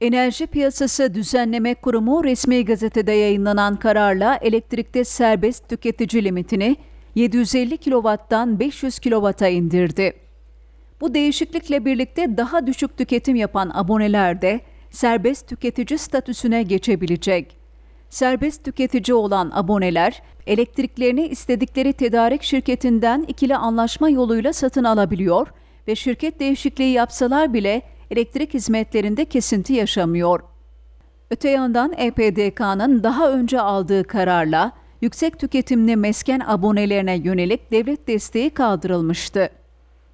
Enerji Piyasası Düzenleme Kurumu resmi gazetede yayınlanan kararla elektrikte serbest tüketici limitini 750 kW'dan 500 kW'a indirdi. Bu değişiklikle birlikte daha düşük tüketim yapan aboneler de serbest tüketici statüsüne geçebilecek. Serbest tüketici olan aboneler elektriklerini istedikleri tedarik şirketinden ikili anlaşma yoluyla satın alabiliyor ve şirket değişikliği yapsalar bile elektrik hizmetlerinde kesinti yaşamıyor. Öte yandan EPDK'nın daha önce aldığı kararla yüksek tüketimli mesken abonelerine yönelik devlet desteği kaldırılmıştı.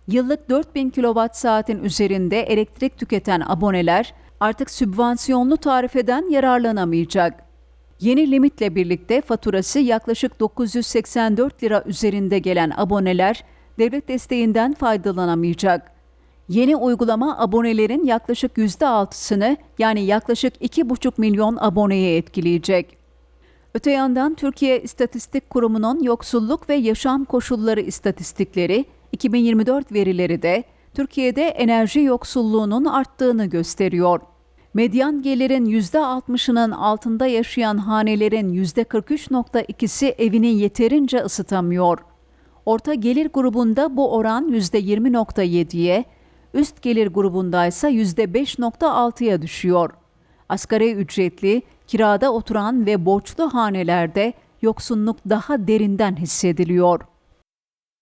Yıllık 4000 kWh üzerinde elektrik tüketen aboneler artık sübvansiyonlu tarifeden yararlanamayacak. Yeni limitle birlikte faturası yaklaşık 984 lira üzerinde gelen aboneler devlet desteğinden faydalanamayacak. Yeni uygulama abonelerin yaklaşık %6'sını yani yaklaşık 2,5 milyon aboneye etkileyecek. Öte yandan Türkiye İstatistik Kurumu'nun yoksulluk ve yaşam koşulları istatistikleri 2024 verileri de Türkiye'de enerji yoksulluğunun arttığını gösteriyor. Medyan gelirin %60'ının altında yaşayan hanelerin %43.2'si evini yeterince ısıtamıyor. Orta gelir grubunda bu oran %20.7'ye, üst gelir grubunda ise %5.6'ya düşüyor. Asgari ücretli, kirada oturan ve borçlu hanelerde yoksunluk daha derinden hissediliyor.